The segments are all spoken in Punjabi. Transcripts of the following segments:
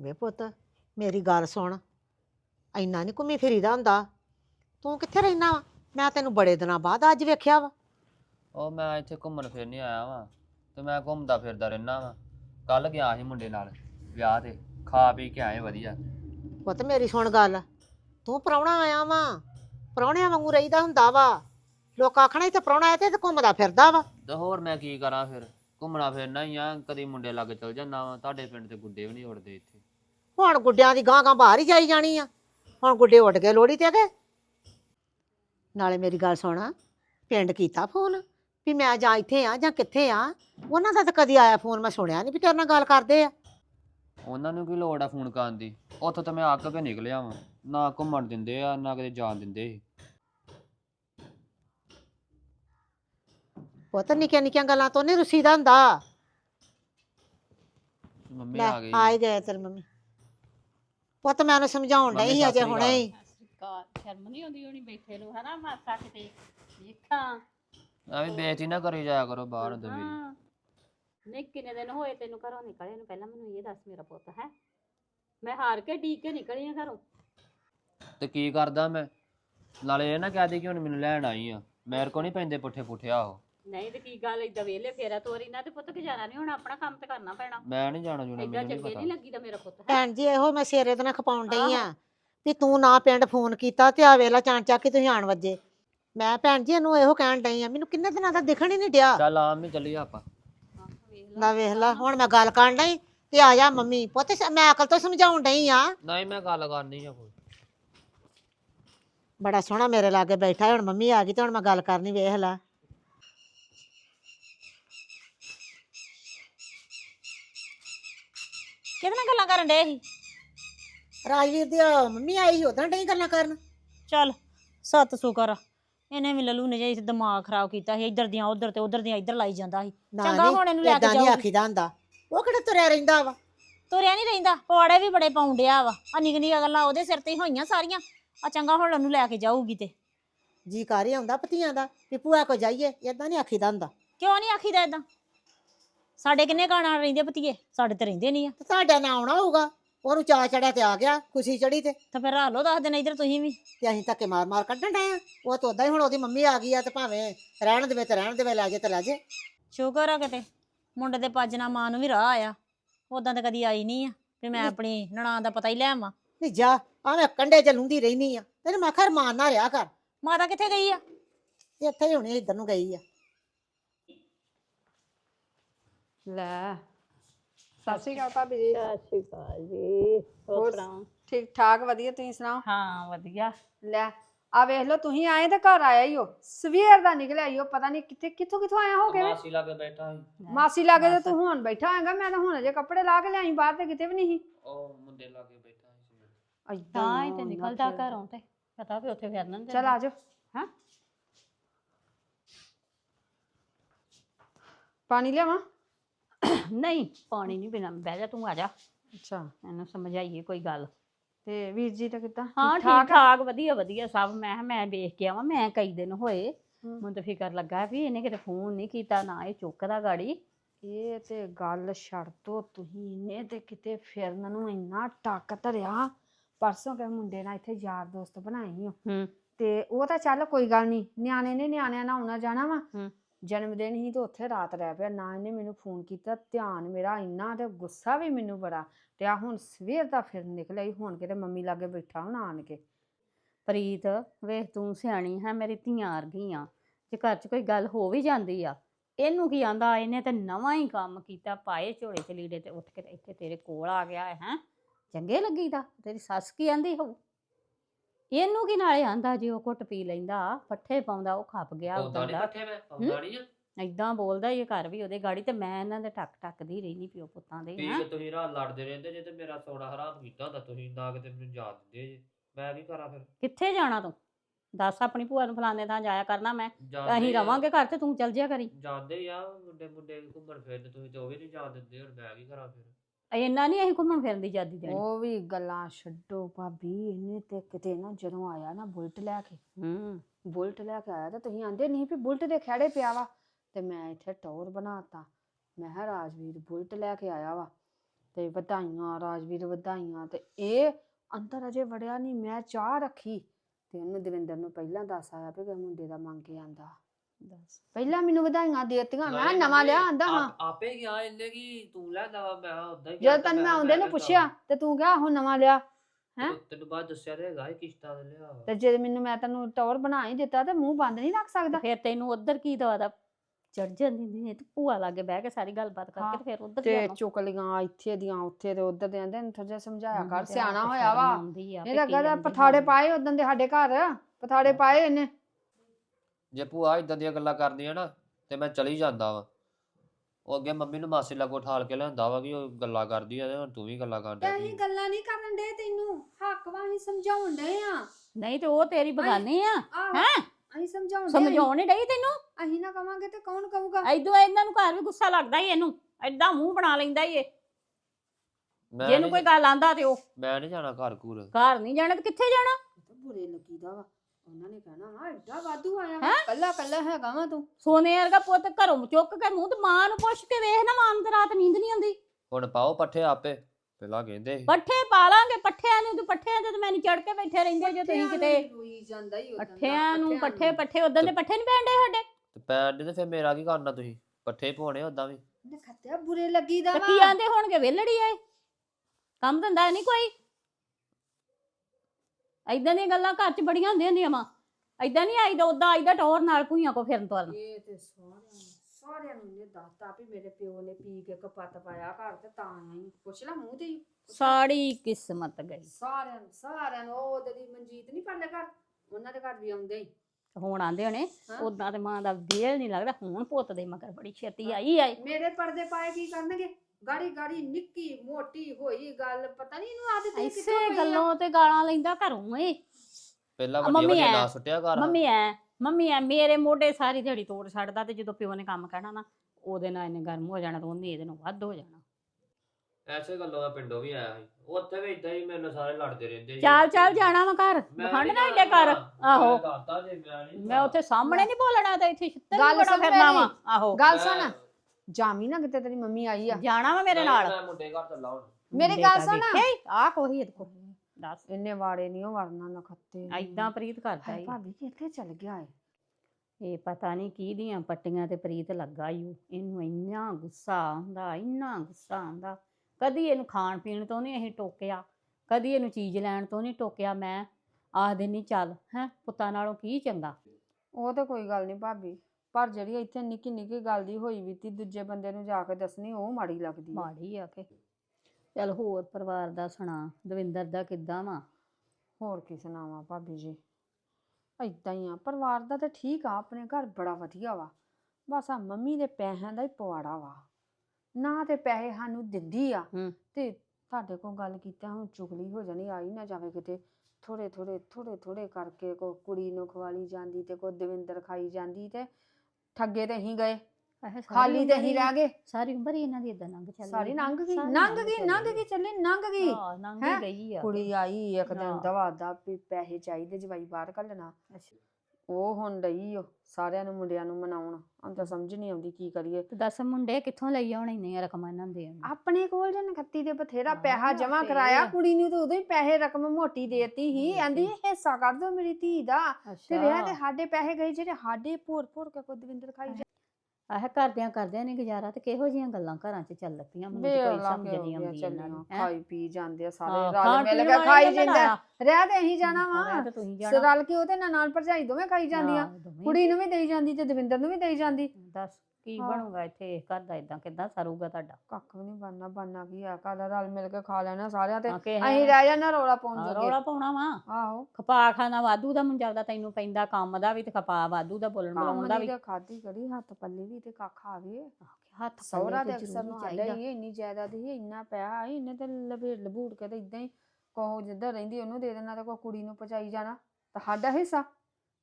ਵੇ ਪੁੱਤ ਮੇਰੀ ਗੱਲ ਸੁਣ। ਇੰਨਾ ਨਹੀਂ ਘੁੰਮੀ ਫਿਰੀਦਾ ਹੁੰਦਾ। ਤੂੰ ਕਿੱਥੇ ਰਹਿਣਾ ਵਾ? ਮੈਂ ਤੈਨੂੰ ਬੜੇ ਦਿਨਾਂ ਬਾਅਦ ਅੱਜ ਵੇਖਿਆ ਵਾ। ਉਹ ਮੈਂ ਇੱਥੇ ਘੁੰਮਣ ਫਿਰਨ ਹੀ ਆਇਆ ਵਾਂ ਤੇ ਮੈਂ ਘੁੰਮਦਾ ਫਿਰਦਾ ਰਹਿਣਾ ਵਾਂ। ਕੱਲ ਗਿਆ ਸੀ ਮੁੰਡੇ ਨਾਲ ਵਿਆਹ ਤੇ ਖਾ ਪੀ ਕੇ ਆਏ ਵਧੀਆ। ਪੁੱਤ ਮੇਰੀ ਸੁਣ ਗੱਲ। ਤੂੰ ਪ੍ਰਾਹੁਣਾ ਆਇਆ ਵਾ ਪ੍ਰਾਹੁਣਿਆਂ ਵਾਂਗੂ ਰਹੀਦਾ ਹੁੰਦਾ ਵਾ। ਲੋਕ ਆਖਣਾ ਇੱਥੇ ਪ੍ਰਾਹੁਣਾ ਆਇਆ ਤੇ ਇੱਥੇ ਘੁੰਮਦਾ ਫਿਰਦਾ ਵਾ। ਤੇ ਹੋਰ ਮੈਂ ਕੀ ਕਰਾਂ ਫਿਰ? ਘੁੰਮਣਾ ਫਿਰਨਾ ਹੀ ਆ ਕਦੀ ਮੁੰਡੇ ਲੱਗ ਚਲ ਜਾਂਦਾ ਵਾਂ ਤੁਹਾਡੇ ਪਿੰਡ ਤੇ ਗੁੱਡੇ ਵੀ ਨਹੀਂ ਉੜਦੇ ਇੱਥੇ। ਹੁਣ ਗੁੱਡਿਆਂ ਦੀ ਗਾਂ ਗਾਂ ਬਾਹਰ ਹੀ ਜਾਈ ਜਾਣੀ ਆ। ਹੁਣ ਗੁੱਡੇ ਉੱਡ ਗਏ ਲੋੜੀ ਤੇ ਕੇ ਨਾਲੇ ਮੇਰੀ ਗੱਲ ਸੁਣ ਪਿੰਡ ਕੀਤਾ ਫੋਨ ਵੀ ਮੈਂ ਜਾਂ ਇੱਥੇ ਆ ਜਾਂ ਕਿੱਥੇ ਆ। ਉਹਨਾਂ ਦਾ ਤਾਂ ਕਦੀ ਆਇਆ ਫੋਨ ਮੈਂ ਸੁਣਿਆ ਨਹੀਂ ਵੀ ਤੇਰੇ ਨਾਲ ਗੱਲ ਕਰਦੇ ਆ। ਉਹਨਾਂ ਨੂੰ ਕੀ ਲੋੜ ਆ ਫੋਨ ਕਰਨ ਦੀ? ਉੱਥੋਂ ਤਾਂ ਮੈਂ ਅੱਕ ਕੇ ਨਿਕਲਿਆ ਵਾਂ। ਨਾ ਘੁੰਮਣ ਦਿੰਦੇ ਆ ਨਾ ਕਿਤੇ ਜਾਣ ਦਿੰਦੇ ਪੁੱਤ ਨਿੱਕੀਆਂ ਨਿੱਕੀਆਂ ਗੱਲਾਂ ਤੋਂ ਨਹੀਂ ਰੁੱਸੀ ਦਾ ਹੁੰਦਾ। ਮੰਮੀ ਲੈ ਆ ਗਈ। ਆ ਹੀ ਗਏ ਤੇਰੀ ਮੰਮੀ। ਪੁੱਤ ਮੈਂ ਉਹਨੂੰ ਸਮਝਾਉਣ ਡਈ ਸੀ ਅਜੇ ਹੁਣੇ ਹੀ। ਕਾ ਸ਼ਰਮ ਨਹੀਂ ਆਉਂਦੀ ਹੋਣੀ ਬੈਠੇ ਨੂੰ ਹਨਾ ਮਾਸਾ ਕਿਤੇ ਵੇਖਾਂ। ਐਵੇਂ ਬੇਇੱਜ਼ਤੀ ਨਾ ਕਰੀ ਜਾਇਆ ਕਰੋ ਬਾਹਰ ਅੰਦਰ ਮੇਰੀ ਹਾਂ ਨਹੀਂ ਕਿੰਨੇ ਦਿਨ ਹੋਏ ਤੈਨੂੰ ਘਰੋਂ ਨਿਕਲੇ ਨੂੰ? ਪਹਿਲਾਂ ਮੈਨੂੰ ਇਹ ਦੱਸ ਮੇਰਾ ਪੁੱਤ ਹੈ। ਮੈਂ ਹਾਰ ਕੇ ਢੀਕ ਕੇ ਨਿਕਲੀ ਆ ਘਰੋਂ। ਤੇ ਕੀ ਕਰਦਾ ਮੈਂ? ਨਾਲੇ ਇਹ ਨਾ ਕਹਦੀ ਕਿ ਹੁਣ ਮੈਨੂੰ ਲੈਣ ਆਈ ਆ। ਮੇਰੇ ਕੋ ਨਹੀਂ ਪੈਂਦੇ ਪੁੱਠੇ ਪੁੱਠੇ ਆਹੋ। ਨਹੀਂ ਤੇ ਕੀ ਗੱਲ ਏਦਾਂ ਵੇਲੇ ਫੇਰਾ ਤੋਰੀ ਨਾ ਤੇ ਪੁੱਤ ਗੁਜ਼ਾਰਾ ਨਹੀਂ ਹੁਣ ਆਪਣਾ ਕੰਮ ਤੇ ਕਰਨਾ ਪੈਣਾ। ਮੈਂ ਨਹੀਂ ਜਾਣਾ ਜੁਣਾ ਏਦਾਂ ਮੈਨੂੰ ਨਹੀਂ ਚੰਗੇ ਪਤਾ। ਨਹੀਂ ਲੱਗੀਦਾ ਮੇਰਾ ਪੁੱਤ ਹੈਂ। ਭੈਣ ਜੀ ਇਹੋ ਮੈਂ ਸੇਰੇ ਤੇ ਨਾ ਖਪਾਉਣ ਡਈ ਆ ਵੀ ਤੂੰ ਨਾ ਪਿੰਡ ਫੋਨ ਕੀਤਾ ਤੇ ਆ ਵੇਲਾ ਚਾਂ ਚੱਕ ਕੇ ਤੁਸੀਂ ਆਣ ਵੱਜੇ। ਮੈਂ ਭੈਣ ਜੀ ਇਹਨੂੰ ਇਹੋ ਕਹਿਣ ਡਈ ਆ ਮੈਨੂੰ ਕਿੰਨੇ ਦਿਨਾਂ ਦਾ ਦਿਖਣ ਹੀ ਨਹੀਂ ਡਿਆ। ਚੱਲ ਆ ਮੈਂ ਚੱਲੀਏ ਆਪਾਂ। ਆਹ, ਵੇਖ ਲਾ। ਲੈ ਵੇਖ ਲੈ ਹੁਣ ਮੈਂ ਗੱਲ ਕਰਨ ਡਈ ਤੇ ਆ ਜਾ ਮੰਮੀ। ਪੁੱਤ ਸ- ਮੈਂ ਅਕਲ ਤੋਂ ਸਮਝਾਉਣ ਡਈ ਆ। ਨਹੀਂ ਮੈਂ ਗੱਲ ਕਰਨੀ ਆ ਕੋਈ। ਬੜਾ ਸੋਹਣਾ ਮੇਰੇ ਲਾਗੇ ਬੈਠਾ ਹੁਣ ਮੰਮੀ ਆ ਗਈ ਤੇ ਹੁਣ ਮੈਂ ਗੱਲ ਕਰਨੀ ਵੇਖ ਲੈ। ਕਿਹਦੇ ਨਾਲ ਗੱਲਾਂ ਕਰਨ ਡੇ ਸੀ? ਰਾਜਵੀਰ ਦੀ ਮੰਮੀ ਆਈ ਸੀ ਉਦੋਂ ਡਈ ਗੱਲਾਂ ਕਰਨ? ਚੱਲ ਸਤ ਸ਼ੁਕਰ ਆ। ਇਹਨੇ ਵੀ ਲੱਲੂ ਨੇ ਜੇ ਦਿਮਾਗ ਖਰਾਬ ਕੀਤਾ ਸੀ ਇੱਧਰ ਦੀਆਂ ਉੱਧਰ ਤੇ ਉੱਧਰ ਦੀਆਂ ਇੱਧਰ ਲਾਈ ਜਾਂਦਾ ਸੀ। ਨਾ ਚੰਗਾ ਹੁਣ ਇਹਨੂੰ ਲੈ ਕੇ ਏਦਾਂ ਜਾਊਗੀ। ਆਖੀਦਾ ਹੁੰਦਾ। ਉਹ ਕਿਹੜਾ ਤੁਰਿਆ ਰਹਿੰਦਾ ਵਾ? ਤੁਰਿਆ ਨਹੀਂ ਰਹਿੰਦਾ ਪੌੜੇ ਵੀ ਬੜੇ ਪਾਉਂਦਿਆ ਵਾ। ਆ ਨਿੱਕ ਨਿੱਕੀਆਂ ਗੱਲਾਂ ਉਹਦੇ ਸਿਰ ਤੇ ਹੀ ਹੋਈਆਂ ਸਾਰੀਆਂ। ਆ ਚੰਗਾ ਹੁਣ ਉਹਨੂੰ ਲੈ ਕੇ ਜਾਊਗੀ ਤੇ। ਜੀ ਕਰ ਹੀ ਆਉਂਦਾ ਪਤੀਆਂ ਦਾ ਵੀ ਭੂਆ ਕੋ ਜਾਈਏ ਏਦਾਂ ਨਹੀਂ ਆਖੀਦਾ ਹੁੰਦਾ। ਕਿਉਂ ਨਹੀਂ ਆਖੀਦਾ ਇਦਾਂ ਸਾਡੇ ਕਿੰਨੇ ਗਾਣਾ ਰਹਿੰਦੇ ਪਤੀਏ ਸਾਡੇ ਤੇ ਰਹਿੰਦੇ ਨਹੀਂ ਆ। ਤੇ ਤੁਹਾਡਾ ਨਾ ਆਉਣਾ ਹੋਊਗਾ। ਉਹਨੂੰ ਚਾਅ ਚੜਿਆ ਤੇ ਆ ਗਿਆ ਖੁਸ਼ੀ ਚੜੀ ਤੇ। ਤਾਂ ਫਿਰ ਰਾਹ ਲੋ ਦੱਸ ਦਿਨ ਇੱਧਰ ਤੁਸੀਂ ਵੀ। ਤੇ ਅਸੀਂ ਧੱਕੇ ਮਾਰ ਮਾਰ ਕੱਢਣ ਡਏ ਆ। ਉਹ ਤਾਂ ਉਦਾਂ ਹੀ ਹੁਣ ਉਹਦੀ ਮੰਮੀ ਆ ਗਈ ਆ ਤੇ ਭਾਵੇਂ ਰਹਿਣ ਦੇਵੇ ਤੇ ਰਹਿਣ ਦੇਵੇ ਲੈ ਜੇ ਤੇ ਲੈ ਜੇ। ਸ਼ੁਕਰ ਆ ਕਿਤੇ। ਮੁੰਡੇ ਦੇ ਪੱਜ ਨਾਲ ਮਾਂ ਨੂੰ ਵੀ ਰਾਹ ਆਇਆ। ਉਦਾਂ ਤਾਂ ਕਦੀ ਆਈ ਨਹੀਂ ਆ। ਵੀ ਮੈਂ ਆਪਣੀ ਨਨਾਣ ਦਾ ਪਤਾ ਹੀ ਲੈ ਆਵਾਂ। ਨਹੀਂ ਜਾ ਆਵੇਂ ਕੰਡੇ ਚ ਲੁੰਦੀ ਰਹਿਨੀ ਆ। ਤੈਨੂੰ ਮੈਂ ਖਰ ਮਾਨ ਨਾ ਰਿਆ ਕਰ। ਮਾਤਾ ਕਿੱਥੇ ਗਈ ਆ? ਇੱਥੇ ਹੀ ਹੁਣੇ ਇੱਧਰ ਨੂੰ ਗਈ ਆ। ਲੈ। ਸਤਿ ਸ਼੍ਰੀ ਅਕਾਲ ਭਾਬੀ ਜੀ। ਸਤਿ ਸ਼੍ਰੀ ਅਕਾਲ ਜੀ। ਹੋਰ ਸੁਣਾਓ? ਠੀਕ ਠਾਕ ਵਧੀਆ ਤੁਸੀਂ ਸੁਣਾਓ? ਹਾਂ ਵਧੀਆ। ਲੈ ਆ ਵੇਖ ਲਓ ਤੁਸੀਂ ਆਏ ਤਾਂ ਘਰ ਆਇਆ ਹੀ ਹੋ ਸਵੇਰ ਦਾ ਨਿਕਲਿਆ ਹੀ ਹੋ ਪਤਾ ਨਹੀਂ ਕਿੱਥੇ ਕਿੱਥੋਂ ਕਿੱਥੋਂ ਆਇਆ ਹੋ ਕੇ ਮਾਸੀ ਲਾਗੇ ਬੈਠਾ ਸੀ। ਮਾਸੀ ਲਾਗੇ ਤੇ ਤੂੰ ਹੁਣ ਬੈਠਾ ਹੈਗਾ ਮੈਂ ਤਾਂ ਹੁਣ ਅਜੇ ਕੱਪੜੇ ਲਾ ਕੇ ਲਿਆਈ ਬਾਹਰ ਤੇ ਕਿਤੇ ਵੀ ਨਹੀਂ ਸੀ। ਉਹ ਮੁੰਡੇ ਲਾਗੇ ਬੈਠਾ ਸੀ ਤਾਂ ਹੀ ਨਾ ਤੇ ਨਿਕਲਦਾ। ਘਰੋਂ ਤੇ। ਪਤਾ ਵੀ ਉੱਥੇ ਫਿਰਨਾ ਨੀ ਚੱਲ। ਆ ਜਾਓ। ਹਾਂ? ਪਾਣੀ ਲਿਆਵਾਂ? ਨਹੀਂ ਪਾਣੀ ਨਹੀਂ ਪੀਣਾ ਬਹਿ ਜਾ ਤੂੰ ਆ ਜਾ। ਅੱਛਾ। ਇਹਨੂੰ ਸਮਝਾਈਏ ਕੋਈ ਗੱਲ। ਤੇ ਵੀਰ ਜੀ ਤਾਂ ਕਿੱਦਾਂ? ਹਾਂ ਠੀਕ ਠਾਕ ਵਧੀਆ ਵਧੀਆ ਸਭ। ਮੈਂ ਕਿਹਾ ਮੈਂ ਵੇਖ ਕੇ ਆਵਾਂ ਮੈਂ ਕਈ ਦਿਨ ਹੋਏ। ਮੈਨੂੰ ਤਾਂ ਫਿਕਰ ਲੱਗਾ ਵੀ ਇਹਨੇ ਕਿਤੇ ਫੋਨ ਨਹੀਂ ਕੀਤਾ ਨਾ ਇਹ ਚੁੱਕਦਾ ਗਾੜੀ। ਇਹ ਤੇ ਗੱਲ ਛੱਡ ਦੋ ਤੁਸੀਂ ਇਹਨੇ ਤੇ ਕਿਤੇ ਫਿਰਨ ਨੂੰ ਇੰਨਾ ਟੱਕ ਧਰਿਆ। ਪਰਸੋਂ ਕੇ ਮੁੰਡੇ ਨਾਲ ਇੱਥੇ ਯਾਰ ਦੋਸਤ ਬਣਾਈ ਹੋ ਹੂੰ। ਤੇ ਉਹ ਤਾਂ ਚੱਲ ਕੋਈ ਗੱਲ ਨਹੀਂ ਨਿਆਣੇ ਨੇ ਨਿਆਣਿਆਂ ਨਾਲ ਆਉਣਾ ਜਾਣਾ ਵਾ। ਹੂੰ। ਜਨਮ ਦਿਨ ਹੀ ਤੇ ਉੱਥੇ ਰਾਤ ਰਹਿ ਪਿਆ, ਨਾ ਇਹਨੇ ਮੈਨੂੰ ਫੋਨ ਕੀਤਾ, ਧਿਆਨ ਮੇਰਾ ਇੰਨਾ ਤੇ ਗੁੱਸਾ ਵੀ ਮੈਨੂੰ ਬੜਾ ਤੇ ਆ ਹੁਣ ਸਵੇਰ ਦਾ ਫਿਰ ਨਿਕਲਿਆ ਈ, ਹੁਣ ਕਿਤੇ ਮੰਮੀ ਲਾਗੇ ਬੈਠਾ ਹੁਣ ਆਣ ਕੇ। ਪ੍ਰੀਤ, ਵੇਖ ਤੂੰ ਸਿਆਣੀ ਹੈ, ਮੇਰੀ ਧੀਆਂ ਵਰਗੀਆਂ, ਜੇ ਘਰ 'ਚ ਕੋਈ ਗੱਲ ਹੋ ਵੀ ਜਾਂਦੀ ਆ, ਇਹਨੂੰ ਕੀ ਆਂਦਾ, ਇਹਨੇ ਤੇ ਨਵਾਂ ਹੀ ਕੰਮ ਕੀਤਾ, ਪਾਏ ਝੋਲੇ ਚ ਲੀੜੇ ਤੇ ਉੱਠ ਕੇ ਤੇ ਇੱਥੇ ਤੇਰੇ ਕੋਲ ਆ ਗਿਆ ਹੈ, ਹੈਂ? ਚੰਗੇ ਲੱਗੀਦਾ, ਤੇਰੀ ਸੱਸ ਕੀ ਆਂਦੀ ਹੋਊ? ਇਹਨੂੰ ਕੀ ਨਾਲੇ ਆਂਦਾ ਜੇ ਉਹ ਘੁੱਟ ਪੀ ਲੈਂਦਾ ਪੱਠੇ ਪਾਉਂਦਾ ਉਹ ਖੱਪ ਗਿਆ ਉਦਾਂ ਉਦਾਂ ਨਹੀਂ ਦਾ। ਪੱਠੇ ਮੈਂ ਆਉਂਦਾ ਨਹੀਂ ਆ। ਏਦਾਂ ਬੋਲਦਾ ਇਹ ਘਰ ਵੀ ਉਹਦੇ ਗਾੜੀ ਤੇ ਮੈਂ ਇਹਨਾਂ ਦੇ ਟੱਕ ਟੱਕਦੀ ਰਹਿਣੀ ਪਿਓ ਪੁੱਤਾਂ ਦੇ ਹੈਂ? ਕੇ ਤੁਸੀਂ ਰਾਤ ਲੜਦੇ ਰਹਿੰਦੇ ਜੇ ਤੇ ਮੇਰਾ ਸੋਨਾ ਹਰਾਮ ਕੀਤਾ ਹੁੰਦਾ ਤੁਸੀਂ ਨਾ ਕਿਤੇ ਮੈਨੂੰ ਯਾਦ ਦਿੰਦੇ ਜੇ। ਮੈਂ ਕੀ ਕਰਾਂ ਫਿਰ? ਕਿੱਥੇ ਜਾਣਾ ਤੂੰ? ਦੱਸ ਆਪਣੀ ਭੂਆ ਨੂੰ ਫਲਾਣੇ ਥਾਂ ਜਾਇਆ ਕਰਨਾ ਮੈਂ ਜਾਂਦੇ ਅਸੀਂ ਆ- ਰਵਾਂਗੇ ਘਰ ਤੇ ਤੂੰ ਚੱਲ ਜਿਆ ਕਰੀ। ਜਾਂਦੇ ਹੀ ਆ ਮੁੰਡੇ ਮੁੰਡੇ ਘੁੰਮਣ ਫਿਰਨ ਤੁਸੀਂ ਤੇ ਉਹ ਵੀ ਨਹੀਂ ਜਾਣ ਦਿੰਦੇ ਹੁਣ ਮੈਂ ਕੀ ਕਰਾਂ ਫਿਰ? ਇੰਨਾ ਨਹੀਂ ਅਸੀਂ ਘੁੰਮਣ ਫਿਰਨ ਦੀ ਆਜ਼ਾਦੀ ਦੇਣੀ। ਉਹ ਵੀ ਗੱਲਾਂ ਛੱਡੋ ਭਾਬੀ ਇਹਨੇ ਤੇ ਕਿਤੇ ਨਾ ਜਦੋਂ ਆਇਆ ਨਾ ਬੁਲਟ ਲੈ ਕੇ, ਹੂੰ, ਬੁਲਟ ਲੈ ਕੇ ਆਇਆ ਤਾਂ ਤੁਸੀਂ ਆਂਦੇ ਨਹੀਂ ਵੀ ਬੁਲਟ ਦੇ ਖੜੇ ਪਿਆ ਵਾ ਤੇ ਮੈਂ ਇੱਥੇ ਟੌਰ ਬਣਾਤਾ। ਮੈਂ ਕਿਹਾ, ਰਾਜਵੀਰ ਬੁਲਟ ਲੈ ਕੇ ਆਇਆ ਵਾ ਤੇ ਵਧਾਈਆਂ, ਰਾਜਵੀਰ ਵਧਾਈਆਂ ਤੇ ਇਹ ਅੰਦਰ ਅਜੇ ਵੜਿਆ ਨਹੀਂ ਮੈਂ ਚਾਹ ਰੱਖੀ ਤੇ ਉਹਨੂੰ ਦਵਿੰਦਰ ਨੂੰ ਪਹਿਲਾਂ ਦੱਸ ਆਇਆ ਵੀ ਕਿ ਮੁੰਡੇ ਦਾ ਮੰਗ ਕੇ ਆਂਦਾ। ਦੱਸ। ਪਹਿਲਾਂ ਮੈਨੂੰ ਵਧਾਈਆਂ ਦੇਤੀਆਂ ਮੈਂ ਨਵਾਂ ਲਿਆ ਆਂਦਾ ਹਾਂ ਆਪ- ਆਪੇ ਗਿਆ ਇਹਨੇ ਕੀ ਤੂੰ ਲੈਂਦਾ ਵਾ ਮੈਂ ਉਦਾਂ ਹੀ ਜਦ ਤੈਨੂੰ ਮੈਂ ਆਉਂਦੇ ਨੂੰ ਪੁੱਛਿਆ ਤੇ ਤੂੰ ਕਿਹਾ ਉਹ ਨਵਾਂ ਲਿਆ ਹੈਂ? ਤੈਨੂੰ ਬਾਅਦ ਦੱਸਿਆ ਤੇ ਹੈਗਾ ਇਹ ਕਿਸ਼ਤਾਂ ਦੇ ਲਿਆ ਵਾ। ਤੇ ਜੇ ਮੈਨੂੰ ਮੈਂ ਤੈਨੂੰ ਟੌਰ ਬਣਾ ਹੀ ਦਿੱਤਾ ਤੇ ਮੂੰਹ ਬੰਦ ਨਹੀਂ ਰੱਖ ਸਕਦਾ। ਫਿਰ ਤੈਨੂੰ ਉਧਰ ਕੀ ਦਵਾਦਾ ਚੜ ਜਾਂਦੀ ਨਹੀਂ ਤੇ ਭੂਆ ਲਾਗੇ ਬਹਿ ਕੇ ਸਾਰੀ ਗੱਲਬਾਤ ਕਰਕੇ ਹਾਂ, ਤੇ ਫਿਰ ਉਧਰ ਤੇ ਚੁਕਲੀਆਂ ਇੱਥੇ ਦੀਆਂ ਉੱਥੇ ਤੇ ਉਧਰ ਦੇ ਆਂਦੇ ਥੋੜਾ ਜਿਹਾ ਸਮਝਾਇਆ ਕਰ ਸਿਆਣਾ ਹੋਇਆ ਵਾ। ਇਹਦਾ ਕਹਦਾ ਪਥਾੜੇ ਪਾਏ ਉਦੋਂ ਦੇ ਸਾਡੇ ਘਰ ਪਥਾੜੇ ਪਾਏ ਇਹਨੇ। ਜੇ ਭੂਆ ਇਦਾਂ ਦੀਆਂ ਗੱਲਾਂ ਕਰਦੀਆਂ ਨਾ ਤੇ ਮੈਂ ਚਲੀ ਜਾਂਦਾ ਵਾ। ਉਹ ਅੱਗੇ ਮੰਮੀ ਨੂੰ ਮਾਸੀ ਲਾਗੋ ਠਾਲ ਕੇ ਲਿਆਂਦਾ ਵਾ ਕਿ ਉਹ ਗੱਲਾਂ ਕਰਦੀ ਆ ਤੇ ਹੁਣ ਤੂੰ ਵੀ ਗੱਲਾਂ ਕਰਨ ਤੇ ਅਸੀਂ। ਗੱਲਾਂ ਨਹੀਂ ਕਰਨ ਦੇ ਤੈਨੂੰ ਹੱਕ ਵਾ ਅਸੀਂ ਸਮਝਾਉਣ ਦੇ ਆ। ਨਹੀਂ ਤੇ ਉਹ ਤੇਰੀ ਬਗਾਨੀ ਆ ਆਹੋ ਹੈਂ? ਅਸੀਂ ਸਮਝਾਉਣ ਦੇ ਸਮਝਾਉਣ ਨਹੀਂ ਡਈ ਤੈਨੂੰ? ਅਸੀਂ ਨਾ ਕਵਾਂਗੇ ਤੇ ਕੌਣ ਕਹੂਗਾ? ਐਦੋਂ ਇਹਨਾਂ ਨੂੰ ਘਰ ਵੀ ਗੁੱਸਾ ਲੱਗਦਾ ਹੀ ਇਹਨੂੰ ਐਡਾ ਮੂੰਹ ਬਣਾ ਲੈਂਦਾ ਈ ਇਹ। ਮੈਂ ਜਿਹਨੂੰ ਨੀ- ਕੋਈ ਗੱਲ ਆਂਦਾ ਤੇ ਉਹ। ਮੈਂ ਨਹੀਂ ਜਾਣਾ ਘਰ ਘੂਰ। ਘਰ ਨਹੀਂ ਜਾਣਾ ਤੇ ਕਿੱਥੇ ਜਾਣਾ? ਤੇ ਬੁਰੇ ਲੱਗੀਦਾ ਵਾ। ਉਹਨਾਂ ਨੇ ਕਹਿਣਾ ਵਾ ਐਡਾ ਵਾਧੂ ਆਇਆ ਵਾ। ਹੈਂ? ਕੱਲਾ ਕੱਲਾ ਹੈਗਾ ਵਾ ਤੂੰ। ਸੋਨੇ ਵਰਗਾ ਪੁੱਤ ਘਰੋਂ ਚੁੱਕ ਕੇ ਮੂੰਹ ਤੇ ਮਾਂ ਨੂੰ ਪੁੱਛ ਕੇ ਵੇਖ ਨਾ ਮਾਂ ਨੂੰ ਤੇ ਰਾਤ ਨੀਂਦ ਨਹੀਂ ਆਉਂਦੀ। ਹੁਣ ਪਾਓ ਪੱਠੇ ਆਪੇ ਪਹਿਲਾਂ ਕਹਿੰਦੇ ਸੀ। ਪੱਠੇ ਪਾ ਲਾਂਗੇ ਪੱਠਿਆਂ ਨੂੰ ਤੇ ਪੱਠਿਆਂ ਤੇ ਮੈਨੂੰ ਚੜ ਕੇ ਬੈਠੇ ਰਹਿੰਦੇ ਜੇ ਤੁਸੀਂ ਕਿਤੇ। ਰੋਈ ਜਾਂਦਾ ਹੀ ਉਦੋਂ ਦਾ, ਪੱਠਿਆਂ ਨੂੰ ਪੱਠੇ ਪੱਠੇ ਉਦੋਂ ਦੇ ਪੱਠੇ ਨਹੀਂ ਪੈਂਦੇ ਸਾਡੇ? ਤੇ ਪੈਣ ਦੇ ਤੇ ਫਿਰ ਮੇਰਾ ਕੀ ਕਰਨਾ ਤੁਸੀਂ? ਪੱਠੇ ਪਾਉਣੇ ਉਦਾਂ ਵੀ। ਨੇ ਖੱਤਿਆ ਬੁਰੇ ਲੱਗੀਦਾ ਤੇ ਵਾ। ਕੀ ਆਂਦੇ ਹੋਣਗੇ ਵਿਹਲੜੀ ਐ ਕੰਮ ਧੰਦਾ ਨਹੀਂ ਕੋਈ? ਐਦਾਂ ਦੀਆਂ ਗੱਲਾਂ ਘਰ 'ਚ ਬੜੀਆਂ ਹੁੰਦੀਆਂ ਹੁੰਦੀਆਂ ਮਾਂ ਐਦਾਂ ਨਹੀਂ ਆਈਦਾ ਉਦਾਂ ਆਈਦਾ ਟੌਰ ਨਾਲ ਭੂਈਆਂ ਕੋ ਫਿਰਨ ਤੁਰਨ। ਇਹ ਤੇ ਸਾਰਿਆਂ ਨੂੰ ਸਾਰਿਆਂ ਨੂੰ ਇਹਨੇ ਦੱਸਤਾ ਵੀ ਮੇਰੇ ਪਿਓ ਨੇ ਪੀ ਕੇ ਕਪੱਤ ਪਾਇਆ ਘਰ ਤੇ ਤਾਂ ਆਈ ਪੁੱਛ ਲੈ ਮੂੰਹ ਤੇ ਹੀ। ਸਾੜੀ ਕਿਸਮਤ ਗਈ। ਸਾਰਿਆਂ ਨੂੰ ਸਾਰਿਆਂ ਨੂੰ ਉਹ ਉਹਦੀ ਮਨਜੀਤ ਨਹੀਂ ਪੜਲੇ ਘਰ ਉਹਨਾਂ ਦੇ ਘਰ ਵੀ ਆਉਂਦੇ ਹੀ। ਹੁਣ ਆਂਦੇ ਹੋਣੇ ਹਾਂ। ਉਦਾਂ ਤੇ ਮਾਂ ਦਾ ਦਿਲ ਨਹੀਂ ਲੱਗਦਾ ਹੁਣ ਪੁੱਤ ਦੇ ਮਗਰ ਬੜੀ ਛੇਤੀ ਆਈ ਆਏ ਮੇਰੇ ਪਰਦੇ ਪਾਏ ਕੀ ਕਰਨਗੇ? ਗਾੜੀ ਗਾੜੀ ਨਿੱਕੀ ਮੋਟੀ ਹੋਈ ਗੱਲ ਪਤਾ ਨਹੀਂ ਇਹਨੂੰ ਆਦਤ ਹੀ ਕਿੱਥੋਂ ਐਸੇ ਪਈ ਆ। ਗੱਲੋਂ ਤੇ ਗਾਲਾਂ ਲੈਂਦਾ ਘਰੋਂ ਏ। ਪਹਿਲਾਂ ਆ ਵੱਡੀਆਂ ਮੰਮੀ ਵੱਡੀਆਂ ਐ, ਨਾ ਸੁੱਟਿਆ ਘਰ ਮੰਮੀ ਐ ਮੰਮੀ ਐ ਮੇਰੇ ਮੋਢੇ ਸਾਰੀ ਦਿਹਾੜੀ ਤੋੜ ਛੱਡਦਾ ਤੇ ਜਦੋਂ ਪਿਓ ਨੇ ਕੰਮ ਕਹਿਣਾ ਨਾ ਉਹਦੇ ਨਾਲ ਇਹਨੇ ਗਰਮ ਹੋ ਜਾਣਾ ਤੇ ਉਹਨੇ ਇਹਦੇ ਨਾਲ ਵੱਧ ਹੋ ਜਾਣਾ। ਐਸੇ ਗੱਲੋਂ ਮੈਂ ਪਿੰਡੋਂ ਵੀ ਆਇਆ ਸੀ। ਉੱਥੇ ਵੀ ਇਦਾਂ ਹੀ ਮੇਰੇ ਨਾਲ ਸਾਰੇ ਲੜਦੇ ਰਹਿੰਦੇ ਸੀ। ਚਾਲ ਚਾਲ ਜਾਣਾ ਵਾ ਘਰ। ਖੰਡ ਨੀ ਏਡੇ ਘਰ। ਆਹੋ। ਮੈਂ ਦੱਸਤਾ ਜੇ ਮੈਂ ਨਹੀਂ ਮੈਂ ਉੱਥੇ ਸਾਹਮਣੇ ਨਹੀਂ ਬੋਲਣਾ ਤੇ ਇੱਥੇ ਛਿੱਤਰ ਗੱਲ ਵੀ ਬੜਾ ਸੁਣ ਫਿਰਨਾ ਵਾ। ਆਹੋ। ਗੱਲ ਸੁਣ। ਜਾਮੀ ਨਾ ਕਿਤੇ ਤੇਰੀ ਮੰਮੀ ਆਈ ਆ। ਜਾਣਾ ਵਾ ਮੇਰੇ ਨਾਲ? ਮੈਂ ਮੁੰਡੇ ਘਰ ਚੱਲਾ ਹੁਣ ਮੇਰੀ ਗੱਲ ਸੁਣ ਆ ਕੋਈ ਇਹਦੇ ਕੋ ਦੱਸ। ਇੰਨੇ ਵਾੜੇ ਨਹੀਂ ਉਹ ਵਰਨਾ ਨਖੱਤੇ ਐਦਾਂ ਪ੍ਰੀਤ ਕਰਦਾ ਈ। ਭਾਬੀ ਕਿੱਥੇ ਚਲ ਗਿਆ ਏ। ਇਹ ਪਤਾ ਨਹੀਂ ਕੀ ਦੀਆਂ ਪੱਟੀਆਂ ਤੇ ਪ੍ਰੀਤ ਲੱਗਾ ਈ। ਇਹਨੂੰ ਇੰਨਾ ਗੁੱਸਾ ਆਉਂਦਾ ਇੰਨਾ ਗੁੱਸਾ ਆਉਂਦਾ। ਕਦੀ ਇਹਨੂੰ ਖਾਣ ਪੀਣ ਤੋਂ ਨਹੀਂ ਅਸੀਂ ਟੋਕਿਆ। ਕਦੀ ਇਹਨੂੰ ਚੀਜ਼ ਲੈਣ ਤੋਂ ਨਹੀਂ ਟੋਕਿਆ। ਮੈਂ ਆਖ ਦਿੰਨੀ ਚੱਲ ਹੈ ਪੁੱਤਾਂ ਨਾਲੋਂ ਕੀ ਚੰਗਾ? ਉਹ ਤਾਂ ਕੋਈ ਗੱਲ ਨਹੀਂ ਭਾਬੀ। ਪਰ ਜਿਹੜੀ ਇੱਥੇ ਨਿੱਕੀ ਨਿੱਕੀ ਗੱਲ ਦੀ ਹੋਈ ਵੀ ਤੀ ਦੂਜੇ ਬੰਦੇ ਨੂੰ ਜਾ ਕੇ ਦੱਸਣੀ ਉਹ ਮਾੜੀ ਲੱਗਦੀ ਆ। ਮਾੜੀ ਆ ਕੇ ਚੱਲ ਹੋਰ ਪਰਿਵਾਰ ਦਾ ਸੁਣਾ ਦਵਿੰਦਰ ਦਾ ਕਿੱਦਾਂ ਵਾ? ਹੋਰ ਕੀ ਸੁਣਾਵਾਂ ਭਾਬੀ ਜੀ। ਏਦਾਂ ਹੀ ਆ ਪਰਿਵਾਰ ਦਾ ਤਾਂ ਠੀਕ ਆ ਆਪਣੇ ਘਰ ਬੜਾ ਵਧੀਆ ਵਾ। ਬਸ ਆ ਮੰਮੀ ਦੇ ਪੈਸਿਆਂ ਦਾ ਹੀ ਪਵਾੜਾ ਵਾ। ਨਾ ਤੇ ਪੈਸੇ ਸਾਨੂੰ ਦਿੰਦੀ ਆ। ਹੂੰ। ਤੇ ਤੁਹਾਡੇ ਕੋਲ ਗੱਲ ਕੀਤਾ ਹੁਣ ਚੁਗਲੀ ਹੋ ਜਾਣੀ ਆਈ ਨਾ ਜਾਵੇ ਕਿਤੇ। ਥੋੜੇ ਥੋੜੇ ਥੋੜੇ ਥੋੜੇ ਕਰਕੇ ਕੋ ਕੁੜੀ ਨੂੰ ਖਵਾਲੀ ਜਾਂਦੀ ਤੇ ਕੋ ਦਵਿੰਦਰ ਖਾਈ ਜਾਂਦੀ ਤੇ ਠੱਗੇ ਤੇ ਹੀ ਗਏ। ਆਹੇ ਸਾਰੀ ਖਾਲੀ ਤੇ ਉਮਰ ਹੀ ਹੀ- ਰਹਿ ਗਏ। ਸਾਰੀ ਉਮਰ ਹੀ ਇਹਨਾਂ ਦੀ ਇਦਾਂ ਲੰਘ ਚੱਲੀ ਸਾਰੀ ਲੰਘ ਗਈ ਸਾਰੀ ਲੰਘ ਗਈ ਲੰਘ ਗਈ ਚੱਲੀ ਲੰਘ ਗਈ। ਹਾਂ ਲੰਘ ਹੈਂ? ਹੀ? ਗਈ ਆ ਕੁੜੀ ਆਈ ਇੱਕ ਦਿਨ। ਦਵਾ ਦਾ ਵੀ ਪੈਸੇ ਚਾਹੀਦੇ ਜਵਾਈ ਬਾਹਰ ਘੱਲਣਾ ਅੱਛਾ। ਉਹ ਹੁਣ ਡਈ ਉਹ ਸਾਰਿਆਂ ਨੂੰ ਮੁੰਡਿਆਂ ਨੂੰ ਮਨਾਉਣ। ਹੁਣ ਤਾਂ ਸਮਝ ਨਹੀਂ ਆਉਂਦੀ ਕੀ ਕਰੀਏ। ਤੇ ਦੱਸ ਮੁੰਡੇ ਕਿੱਥੋਂ ਲਈ ਆਉਣੇ ਨੇ ਰਕਮਾਂ ਇਹਨਾਂ ਦੇ ਆਪਣੇ ਕੋਲ ਜਨ ਖੱਤੀ ਦੇ ਬਥੇਰਾ ਪੈਸਾ ਜਮਾ ਕਰਾਇਆ ਕੁੜੀ ਨੂੰ ਤਾਂ ਉਦੋਂ ਹੀ ਪੈਸੇ ਰਕਮ ਮੋਟੀ ਦੇਤੀ ਹੀ ਆਂਦੀ ਹਿੱਸਾ ਕਰ ਦਿਓ ਮੇਰੀ ਧੀ ਦਾ। ਤੇ ਵਿਆਹ ਤੇ ਸਾਡੇ ਪੈਸੇ ਗਏ ਜਿਹੜੇ ਸਾਡੇ ਭੋਰ ਭੋਰ ਕੇ ਕੋ ਦਵਿੰਦਰ ਖਾਈ ਜਾ- ਆਹ ਕਰਦਿਆਂ ਕਰਦਿਆਂ ਨੇ ਗੁਜ਼ਾਰਾ ਤੇ ਕਿਹੋ ਜੀਆਂ ਗੱਲਾਂ ਘਰਾਂ 'ਚ ਚੱਲ ਪਈਆਂ? ਮੈਨੂੰ ਤੇ ਕੋਈ ਸਮਝ ਨਹੀਂ ਆਉਂਦੀ ਇਹਨਾਂ ਨੂੰ ਹੈਂ? ਖਾਈ ਪੀ ਜਾਂਦੇ ਆ ਹਾਂ, ਸਾਰੇ ਖਾਣ ਰਲ ਮਿਲ ਪੀਣ ਕੇ ਵਾਲੇ ਖਾਈ ਨੇ ਜਾਂਦੇ। ਬਣਾਇਆ। ਰਹਿ ਤੇ ਅਸੀਂ ਜਾਣਾ ਵਾ। ਤੇ ਤੁਸੀਂ ਸੋ ਜਾਣਾ ਰਲ ਕੇ ਉਹਦੇ ਨਾਲ ਨਾਲ ਭਰਜਾਈ ਦੋਵੇਂ ਖਾਈ ਜਾਂਦੀਆਂ। ਹਾਂ, ਦੋਵੇਂ। ਕੁੜੀ ਨੂੰ ਵੀ ਦੇਈ ਜਾਂਦੀ ਤੇ ਦਵਿੰਦਰ ਨੂੰ ਵੀ ਦੇਈ ਜਾਂਦੀ। ਦੱਸ। ਕੀ ਹਾਂ। ਬਣੂਗਾ ਇੱਥੇ? ਘਰ ਦਾ ਇਦਾਂ ਕਿੱਦਾਂ ਸਰੂਗਾ ਤੁਹਾਡਾ? ਕੱਖ ਵੀ ਨਹੀਂ ਬਣਨਾ ਬਣਨਾ ਕੀ ਆ? ਘਰ ਰਲ ਮਿਲ ਕੇ ਖਾ ਲੈਣਾ ਸਾਰਿਆਂ ਤੇ। ਹਾਂ, ਕਿਸੇ ਅਸੀਂ ਰਹਿ ਜਾਣਾ ਰੌਲਾ ਪਾਉਣ ਹਾਂ, ਜੋਗੇ। ਰੌਲਾ ਪਾਉਣਾ ਵਾ। ਆਹੋ। ਖਪਾ ਖਾਣਾ ਵਾਧੂ ਦਾ ਮੁੰਜਾਵਦਾ ਤੈਨੂੰ ਪੈਂਦਾ ਕੰਮ ਦਾ ਵੀ ਤੇ ਖਪਾ ਵਾਧੂ ਦਾ ਬੋਲਣ ਬੁਲਾਉਣ ਕੰਮ ਦਾ ਦੀ ਵੀ। ਤੇ ਖਾਦੀ ਕੜੀ ਹੱਥ ਪੱਲੇ ਵੀ ਤੇ ਕੱਖ ਆਵੇ। ਹੱਥ ਸਹੁਰਾ ਤੇ ਅਕਸਰ ਨੂੰ ਚਾਹੀਦਾ। ਹੀ ਇੰਨੀ ਜਾਇਦਾਦ ਹੀ ਇੰਨਾ ਪਿਆ ਸੀ, ਇਹਨੇ ਤੇ ਲਬੇੜ ਲਬੂੜ ਕੇ ਤੇ ਇਦਾਂ ਹੀ ਕਹੋ ਜਿੱਦਾਂ ਰਹਿੰਦੀ ਉਹਨੂੰ ਦੇ ਦੇਣਾ ਤੇ ਕੋ ਕੁੜੀ ਨੂੰ ਪਹੁੰਚਾਈ ਜਾਣਾ। ਤਾਂ ਸਾਡਾ ਹਿੱਸਾ।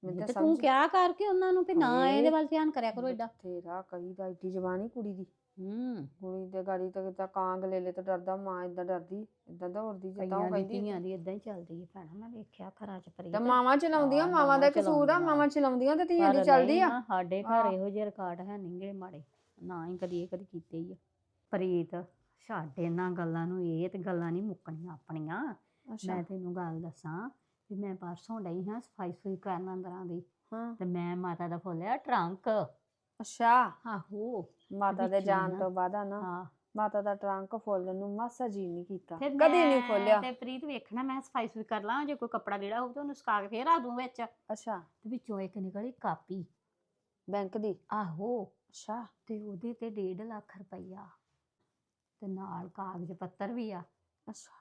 ਤੇ ਤਾਂ ਤੂੰ ਸਮਝ ਕਿਆ ਕਰਕੇ ਉਹਨਾਂ ਨੂੰ ਵੀ ਨਾ ਹਾਏ। ਇਹਦੇ ਵੱਲ ਧਿਆਨ ਕਰਿਆ ਕਰੋ ਏਡਾ। ਤੇਰਾ ਕਈ ਦਾ ਏਡੀ ਜਵਾਨੀ ਕੁੜੀ ਦੀ। ਹੂੰ। ਕੁੜੀ ਦੇ ਗਾੜੀ ਤੇ ਤਾਂ ਕਾਂਗ ਲੈ ਲੈ ਤੇ ਡਰਦਾ ਮਾਂ ਇਦਾਂ ਡਰਦੀ ਇਦਾਂ ਦੌੜਦੀ ਜਿੱਦਾਂ ਉਹ ਕਈਆਂ ਦੀ ਕਹਿੰਦੀ। ਧੀਆਂ ਦੀ ਇਦਾਂ ਹੀ ਚੱਲਦੀ ਹੈ ਭੈਣਾ ਮੈਂ ਵੇਖਿਆ ਘਰਾਂ 'ਚ ਪਰੀ ਤੇ ਮਾਵਾਂ ਚਲਾਉਂਦੀਆਂ ਹਾਂ, ਮਾਵਾਂ ਦਾ ਮਾਵਾਂ ਕਸੂਰ ਆ। ਮਾਵਾਂ ਚਲਾਉਂਦੀਆਂ ਤੇ ਧੀਆਂ ਦੀ ਚੱਲਦੀ ਆ। ਸਾਡੇ ਘਰ। ਇਹੋ ਜਿਹੇ ਰਿਕਾਰਡ ਹੈ ਨਹੀਂਗੇ ਮਾੜੇ ਨਾ ਹੀ ਕਦੀ ਇਹ ਕਦੀ ਕੀਤੇ ਹੀ ਆ। ਪ੍ਰੀਤ ਛੱਡ ਇਹਨਾਂ ਗੱਲਾਂ ਨੂੰ ਇਹ ਤੇ ਗੱਲਾਂ ਨਹੀਂ ਮੁੱਕਣੀਆਂ ਆਪਣੀਆਂ। ਅੱਛਾ। ਮੈਂ ਤੈਨੂੰ ਗੱਲ ਦੱਸਾਂ ਵੀ ਮੈਂ ਪਰਸੋਂ ਡਈ ਹਾਂ ਸਫ਼ਾਈ ਸੁਈ ਕਰਨ ਅੰਦਰਾਂ ਦੀ। ਹਾਂ। ਤੇ ਮੈਂ ਮਾਤਾ ਦਾ ਖੋਲਿਆ ਟਰੰਕ। ਅੱਛਾ। ਆਹੋ। ਮਾਤਾ ਦੇ ਜਾਣ। ਤੋਂ ਬਾਅਦ ਆ ਨਾ। ਹਾਂ। ਮਾਤਾ ਦਾ ਟਰੰਕ ਖੋਲਣ ਨੂੰ ਮਾਸਾ ਜੀ ਨਹੀਂ ਕੀਤਾ। ਫਿਰ ਕਦੀ ਨਹੀਂ ਮੈਂ ਖੋਲਿਆ ਤੇ ਪ੍ਰੀਤ ਵੇਖਣਾ ਮੈਂ ਸਫ਼ਾਈ ਸੁਈ ਕਰ ਲਾਂ ਜੇ ਕੋਈ ਕੱਪੜਾ ਲੀੜਾ ਹੋਊ ਤਾਂ ਉਹਨੂੰ ਸੁਕਾ ਕੇ ਫੇਰ ਆ ਦੂੰ ਵਿੱਚ। ਅੱਛਾ। ਤੇ ਵਿੱਚੋਂ ਇੱਕ ਨਿਕਲੀ ਕਾਪੀ। ਬੈਂਕ ਦੀ? ਆਹੋ। ਅੱਛਾ। ਤੇ ਉਹਦੇ ਤੇ 1.5 ਲੱਖ ਰੁਪਈਆ। ਤੇ ਨਾਲ ਕਾਗਜ਼ ਪੱਤਰ ਵੀ ਆ। ਅੱਛਾ।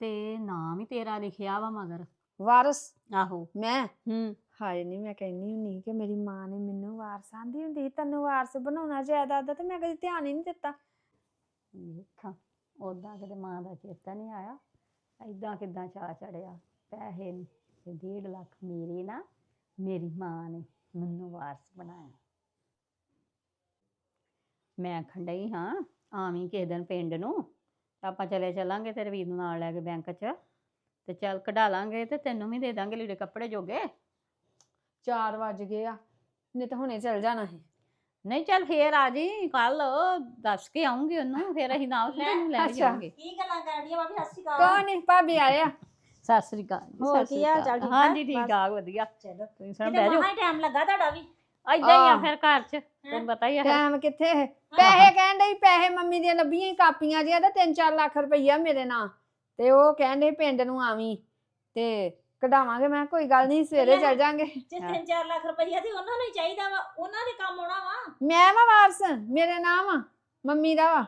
ਤੇ ਨਾਮ ਹੀ ਤੇਰਾ ਲਿਖਿਆ ਵਾ ਮਗਰ। ਵਾਰਸ। ਆਹੋ। ਮੈਂ? ਹੂੰ। ਹਾਏ ਨਹੀਂ ਮੈਂ ਕਹਿੰਦੀ ਹੁੰਦੀ ਕਿ ਮੇਰੀ ਮਾਂ ਨੇ ਮੈਨੂੰ ਵਾਰਸ ਆਂਦੀ ਹੁੰਦੀ ਸੀ, ਤੈਨੂੰ ਵਾਰਸ ਬਣਾਉਣਾ ਜਾਇਦਾਦ ਦਾ ਤੇ ਮੈਂ ਕਦੀ ਧਿਆਨ ਹੀ ਨਹੀਂ ਦਿੱਤਾ। ਵੇਖਾਂ ਉਦਾਂ ਕਿਤੇ ਮਾਂ ਦਾ ਚੇਤਾ ਨਹੀਂ ਆਇਆ। ਐਦਾਂ ਕਿਦਾਂ ਚਾਹ ਚੜਿਆ? ਪੈਸੇ ਨੇ ਤੇ 1.5 ਲੱਖ ਮੇਰੇ ਨਾ ਮੇਰੀ ਮਾਂ ਨੇ ਮੈਨੂੰ ਵਾਰਸ ਬਣਾਇਆ। ਮੈਂ ਖੰਡਈ ਹਾਂ ਆਵੀਂ ਕਿਸੇ ਦਿਨ ਪਿੰਡ ਨੂੰ ਤਾਂ ਆਪਾਂ ਚਲੇ ਚੱਲਾਂਗੇ ਤੇਰੇ ਵੀਰ ਨੂੰ ਨਾਲ ਲੈ ਕੇ ਬੈਂਕ 'ਚ। ਤੇ ਚੱਲ ਕਢਾ ਲਾਂਗੇ ਤੇ ਤੈਨੂੰ ਵੀ ਦੇ ਦਾਂਗੇ ਲੀੜੇ ਕੱਪੜੇ ਜੋਗੇ 4 ਵਜ ਗਏ ਆ ਨਹੀਂ ਤਾਂ ਹੁਣੇ ਚੱਲ ਜਾਣਾ ਸੀ ਨਹੀਂ ਚੱਲ ਫੇਰ ਆ ਜੀ ਕੱਲ ਦੱਸ ਕੇ ਆਉਂਗੀ ਉਹਨੂੰ ਫੇਰ ਅਸੀਂ ਨਾਲ ਤੈਨੂੰ ਲੈ ਅੱਛਾ। ਜਾਵਾਂਗੇ ਕੀ ਗੱਲਾਂ ਕਰਨੀਆਂ ਭਾਬੀ ਸਤਿ ਸ਼੍ਰੀ ਅਕਾਲ ਕੋਈ ਨਹੀਂ ਭਾਬੀ ਆਏ ਆ ਸਤਿ ਸ੍ਰੀ ਅਕਾਲ ਜੀ, ਹੋਰ ਸਤਿ ਕੀ ਸ੍ਰੀ ਹਾਲ ਅਕਾਲ। ਚਾਲ, ਠੀਕ ਹਾਂਜੀ ਠਾਕ? ਠੀਕ ਵਧੀਆ ਚਲੋ ਤੁਸੀਂ ਸੁਣਾ ਕਿਤੇ ਬਹਿ ਜਾਓ ਮਹਾ ਟਾਈਮ ਲੱਗਾ ਤੁਹਾਡਾ ਵੀ ਏਦਾਂ ਹੀ ਆ ਆਹ। ਫਿਰ ਘਰ 'ਚ ਤੈਨੂੰ ਪਤਾ ਹੀ ਆ ਫਿਰ। ਟਾਈਮ ਕਿੱਥੇ ਹੈ? ਪੈਸੇ ਕਹਿਣ ਡਈ ਪੈਸੇ ਮੰਮੀ ਦੀਆਂ ਲੱਭੀਆਂ ਹੀ ਕਾਪੀਆਂ ਜਿਹਾ ਤੇ 3-4 ਲੱਖ ਰੁਪਈਆ ਮੇਰੇ ਨਾਂ ਤੇ ਉਹ ਡਈ ਪਿੰਡ ਨੂੰ ਆਵੀਂ ਤੇ ਕਢਾਵਾਂਗੇ। ਮੈਂ ਕਿਹਾ ਕੋਈ ਗੱਲ ਨਹੀਂ ਸਵੇਰੇ ਚੱਲ ਜਾਾਂਗੇ। ਜੇ ਹਾਂ। 3-4 ਲੱਖ ਰੁਪਈਆ ਤੇ ਉਹਨਾਂ ਨੂੰ ਹੀ ਚਾਹੀਦਾ ਵਾ ਉਹਨਾਂ ਦੇ ਕੰਮ ਆਉਣਾ ਵਾ। ਮੈਂ ਵਾ ਵਾਰਸ ਮੇਰੇ ਨਾਮ ਆ ਮੰਮੀ ਦਾ ਵਾ।